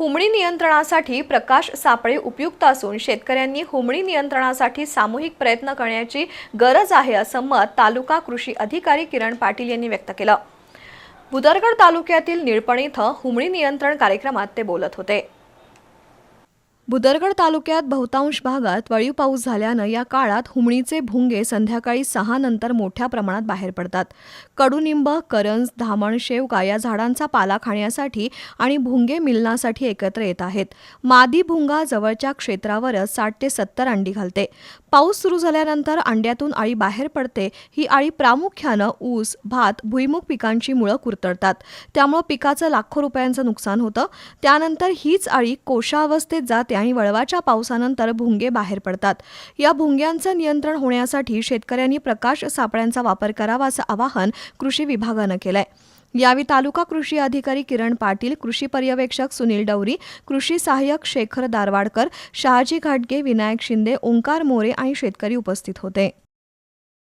हुमणी नियंत्रणासाठी प्रकाश सापळे उपयुक्त असून शेतकऱ्यांनी हुमणी नियंत्रणासाठी सामूहिक प्रयत्न करण्याची गरज आहे असं मत तालुका कृषी अधिकारी किरण पाटील यांनी व्यक्त केलं. भुदरगड तालुक्यातील निळपण इथं हुमणी नियंत्रण कार्यक्रमात ते बोलत होते. बुदरगड तालुक्यात बहुतांश भागात वळीव पाऊस झाल्यानं या काळात हुमणीचे भुंगे संध्याकाळी सहा नंतर मोठ्या प्रमाणात बाहेर पडतात. कडुनिंब करंज धामण शेवगा या झाडांचा पाला खाण्यासाठी आणि भुंगे मिलनासाठी एकत्र येत आहेत. मादी भुंगा जवळच्या क्षेत्रावरच साठ ते सत्तर अंडी घालते. पाऊस सुरू झाल्यानंतर अंड्यातून अळी बाहेर पडते. ही अळी प्रामुख्यानं ऊस भात भुईमुग पिकांची मुळं कुरतडतात. त्यामुळं पिकाचं लाखो रुपयांचं नुकसान होतं. त्यानंतर हीच अळी कोशावस्थेत जाते आणि वळवाच्या पावसानंतर भुंगे बाहेर पडतात. या भुंग्यांचं नियंत्रण होण्यासाठी शेतकऱ्यांनी प्रकाश सापळ्यांचा वापर करावा असं आवाहन कृषी विभागानं केलंय. यावेळी तालुका कृषी अधिकारी किरण पाटील कृषी पर्यवेक्षक सुनील डवरी कृषी सहाय्यक शेखर दारवाडकर शहाजी घाटगे विनायक शिंदे ओंकार मोरे आणि शेतकरी उपस्थित होते.